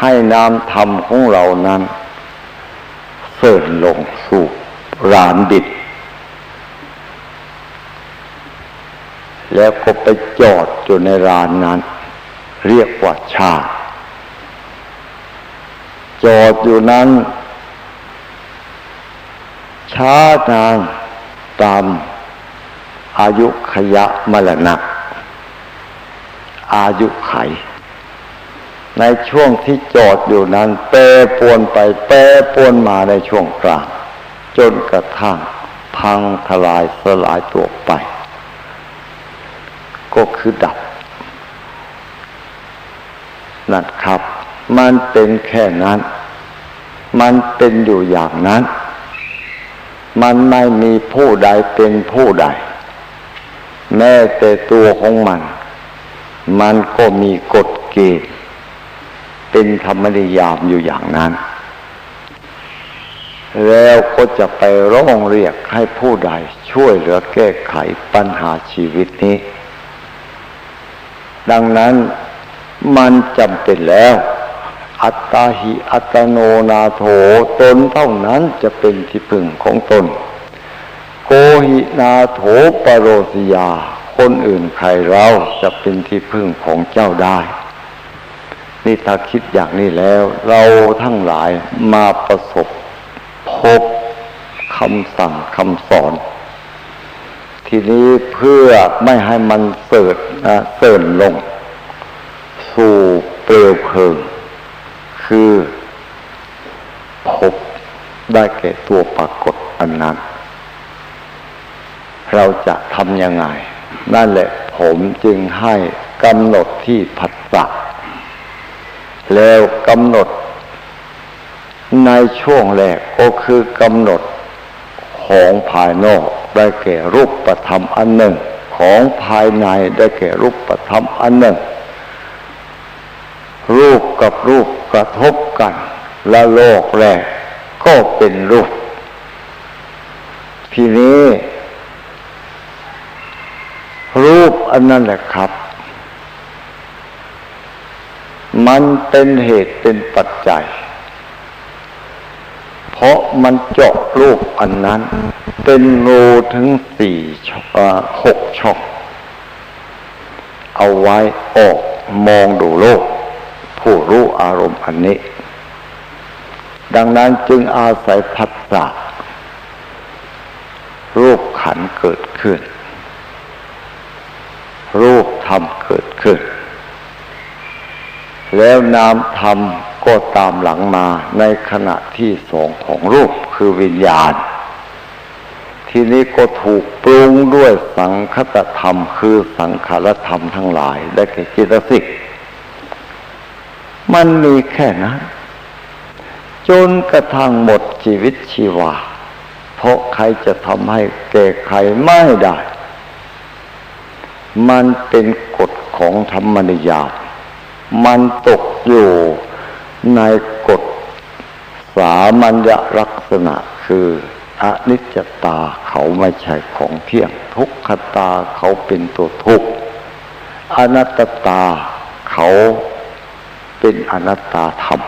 ให้น้ำธรรมของเรานั้นเสื่อลงสู่รานดิดแล้วก็ไปจอดอยู่ในรานนั้น เรียกว่าชา จอดอยู่นั้น ช้านานตามอายุขยะมรณะอายุไข ในช่วงที่จอดอยู่นั้นแปรปวนไปแปรปวนมาในช่วงกลาง จนกระทั่งพังทลายสลายตัวไป ก็คือดับนั่นครับ มันเป็นแค่นั้น มันเป็นอยู่อย่างนั้น มันไม่มีผู้ใดเป็นผู้ใด แม้แต่ตัวของมัน มันก็มีกฎเกณฑ์ เป็นธรรมนิยามอยู่อย่างนั้น แล้วก็จะไปร้องเรียกให้ผู้ใดช่วยเหลือแก้ไขปัญหาชีวิตนี้ ดังนั้นมันจำเป็นแล้ว อัตตาหิอัตโนนาโถตนเท่านั้นจะเป็นที่พึ่งของตน โกหินาโถปโรสยา คนอื่นใครเราจะเป็นที่พึ่งของเจ้าได้ นี่ถ้าคิดอย่างนี้แล้ว เราทั้งหลายมาประสบพบคำสั่งคำสอน ทีนี้เพื่อไม่ให้มันเสิดนะเสินลง สู่เปลวเพลิง คือพบได้แก่ตัวปรากฏอันนั้น เราจะทำยังไง นั่นแหละผมจึงให้กำหนดที่ผัสสะ แล้วกำหนด ในช่วงแรกก็คือกำหนดของภายนอกได้แก่รูปประธรรมอันหนึ่ง ของภายในได้แก่รูปประธรรมอันหนึ่ง รูปกับรูปกระทบกัน และโลกแรกก็เป็นรูป ทีนี้ รูปอันนั้นแหละครับ มันเป็นเหตุเป็นปัจจัย เพราะมันเจาะรูปอันนั้น เป็นรูถึงสี่หกช่องเอาไว้ออกมองดูโลก ผู้รู้อารมณ์อันนี้ ดังนั้นจึงอาศัยพัฒนารูปขันเกิดขึ้น รูปธรรมเกิดขึ้น แล้วนามธรรมก็ตามหลังมาในขณะที่สองของรูปคือวิญญาณ ทีนี้ก็ถูกปรุงด้วยสังคตธรรมคือสังขารธรรมทั้งหลาย ได้แก่จิตสิก มันมีแค่นั้นจนกระทั่งหมดชีวิตชีวา เพราะใครจะทำให้แก่ใครไม่ได้ มันเป็นกฎของธรรมนิยาม มันตกอยู่ในกฎสามัญญลักษณะคืออนิจจตาเขาไม่ใช่ของเที่ยง ทุกขตาเขาเป็นตัวทุกข์อนัตตาเขาเป็นอนัตตาธรรม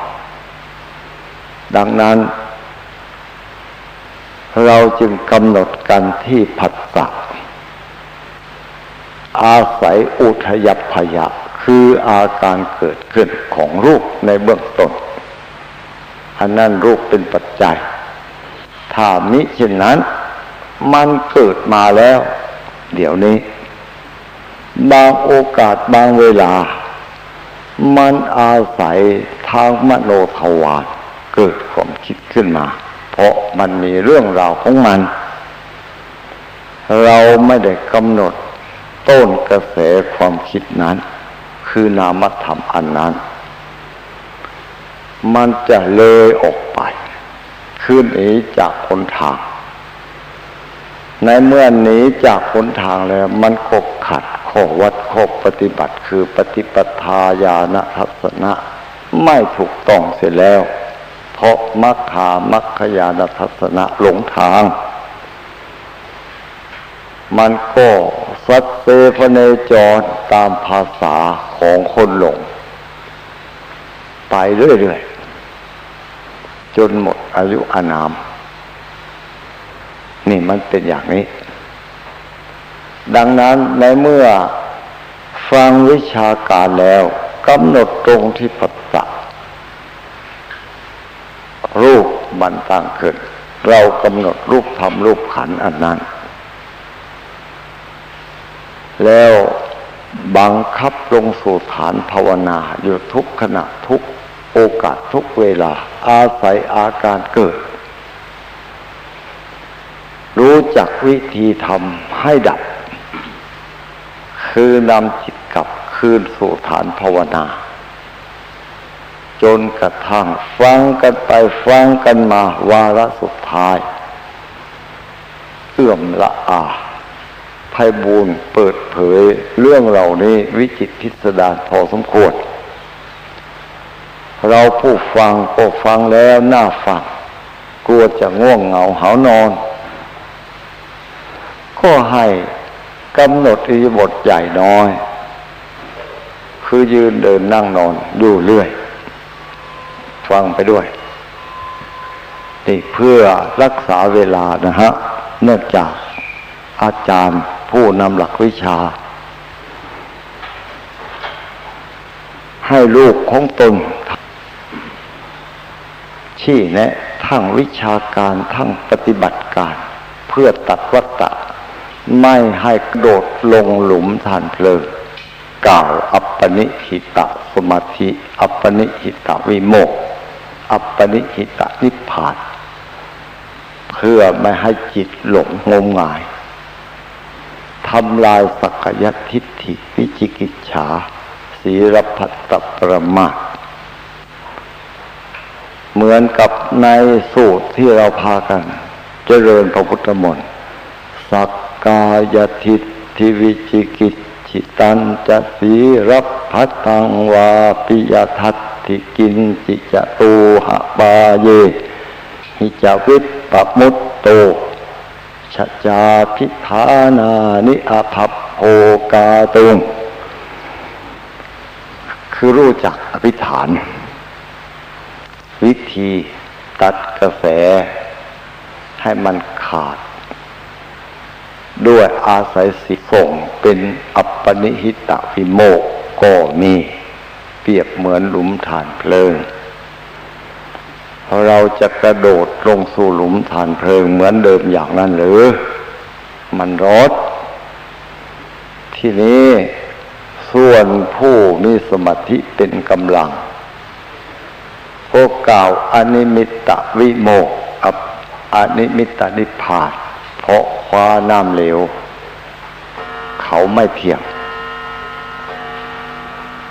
ดังนั้น เราจึงกำหนดกันที่ผัสสะอาศัยอุทยพยะ คืออาการเกิดขึ้นของรูปในเบื้องต้น อันนั้นรูปเป็นปัจจัย ถ้ามิเช่นนั้น มันเกิดมาแล้ว เดี๋ยวนี้ บางโอกาสบางเวลา มันอาศัยทางมโนทวารเกิดความคิดขึ้นมา เพราะมันมีเรื่องราวของมัน เราไม่ได้กำหนดต้นกระแสความคิดนั้น คือนามธรรมอันนั้น มันจะเลยออกไป ขึ้นหนีจากคนทาง ในเมื่อหนีจากคนทางแล้ว มันก็ขัดข้อวัดข้อปฏิบัติคือปฏิปทาญาณทัศนะไม่ถูกต้องเสียแล้ว เพราะมัคคามัคคยานทัศนะหลงทาง มันก็สัตเตพเนจรตามภาษา ของคนหลง ไปเรื่อยๆ จนหมดอายุอานาม นี่มันเป็นอย่างนี้ ดังนั้นในเมื่อฟังวิชาการแล้วกำหนดตรงที่ปัสสะรูปมันตั้งขึ้น เรากำหนดรูปทำรูปขันอันนั้น แล้ว บังคับลงสู่ฐานภาวนาอยู่ทุกขณะทุกโอกาสทุกเวลา อาศัยอาการเกิด รู้จักวิธีทำให้ดับ คือนำจิตกลับคืนสู่ฐานภาวนา จนกระทั่งฟังกันไปฟังกันมาวาระสุดท้าย เอื้อมละอา ไพบูรณ์เปิดเผยเรื่องเหล่านี้วิจิตพิสดารพอสมควร เราผู้ฟังก็ฟังแล้วน่าฟังกลัวจะง่วงเหงาหานอน ก็ให้กำหนดอิบทใหญ่น้อย คือยืนเดินนั่งนอนอยู่เรื่อย ฟังไปด้วยนี่เพื่อรักษาเวลานะฮะเนื่องจากอาจารย์ ผู้นำหลักวิชา ให้ลูกของตนชี้แนะทั้งวิชาการทั้งปฏิบัติการ เพื่อตัดวัตตะ ไม่ให้โดดลงหลุมทานเพลิงกล่าวอัปปนิหิตะสมาธิ อัปปนิหิตะวิโมก อัปปนิหิตะนิพพาน เพื่อไม่ให้จิตหลงงมงาย ทำลายสักยทิฏฐิวิจิกิจฉาศีรพัตตประมาทเหมือนกับในสูตรที่เราพากัน เจริญพระพุทธมนต์สักกายทิฏฐิวิจิกิจฉิตันจะสีรับพัตังวาปิยทัตถิกินจิจตูหะบาเย หิจวิปปมุตโต ชจาพิธานานิอาภัพโภกาตุงคือรู้จักอภิฐาน วิธีตัดกระแส ให้มันขาด ด้วยอาศัยสิส่งเป็นอัปปนิหิตะวิโมกก็มี เปรียบเหมือนหลุมฐานเพลิง เราจะกระโดดลงสู่หลุมฐานเพลิงเหมือนเดิมอย่างนั้นหรือ มันรถที่นี้ส่วนผู้มีสมาธิเป็นกำลังก็กล่าวอนิมิตตวิโมกอับอนิมิตตนิพพานเพราะคว้าน้ำเหลว เขาไม่เทียง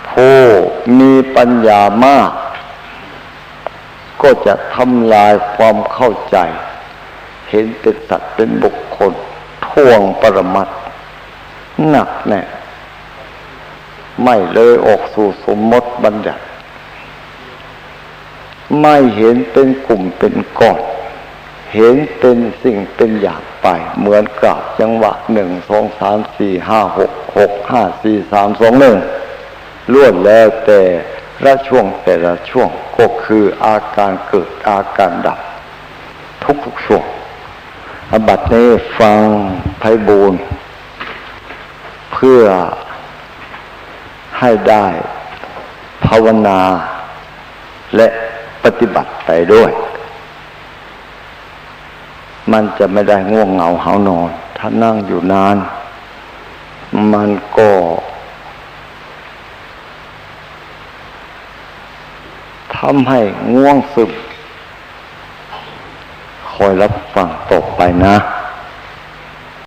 ผู้มีปัญญามาก ก็จะทำลายความเข้าใจ เห็นเป็นสัตว์เป็นบุคคลท่วงปรมัตหนักแน่ไม่เลยออกสู่สมมติบัญญัติ ไม่เห็นเป็นกลุ่มเป็นก้อนเห็นเป็นสิ่งเป็นอย่างไป เหมือนกราบจังหวะหนึ่งสองสามสี่ห้าหกหกห้าสี่สามสองหนึ่งล้วนแล้วแต่ ละช่วงแต่ละช่วงก็คืออาการเกิดอาการดับ ทุกทุกช่วงอบัตนี้ฟังไพบูรณ์เพื่อให้ได้ภาวนาและปฏิบัติไปด้วย มันจะไม่ได้ง่วงเหงาหานอน ถ้านั่งอยู่นาน มันก็ทำให้ง่วงซึมคอยรับฟังต่อไปนะ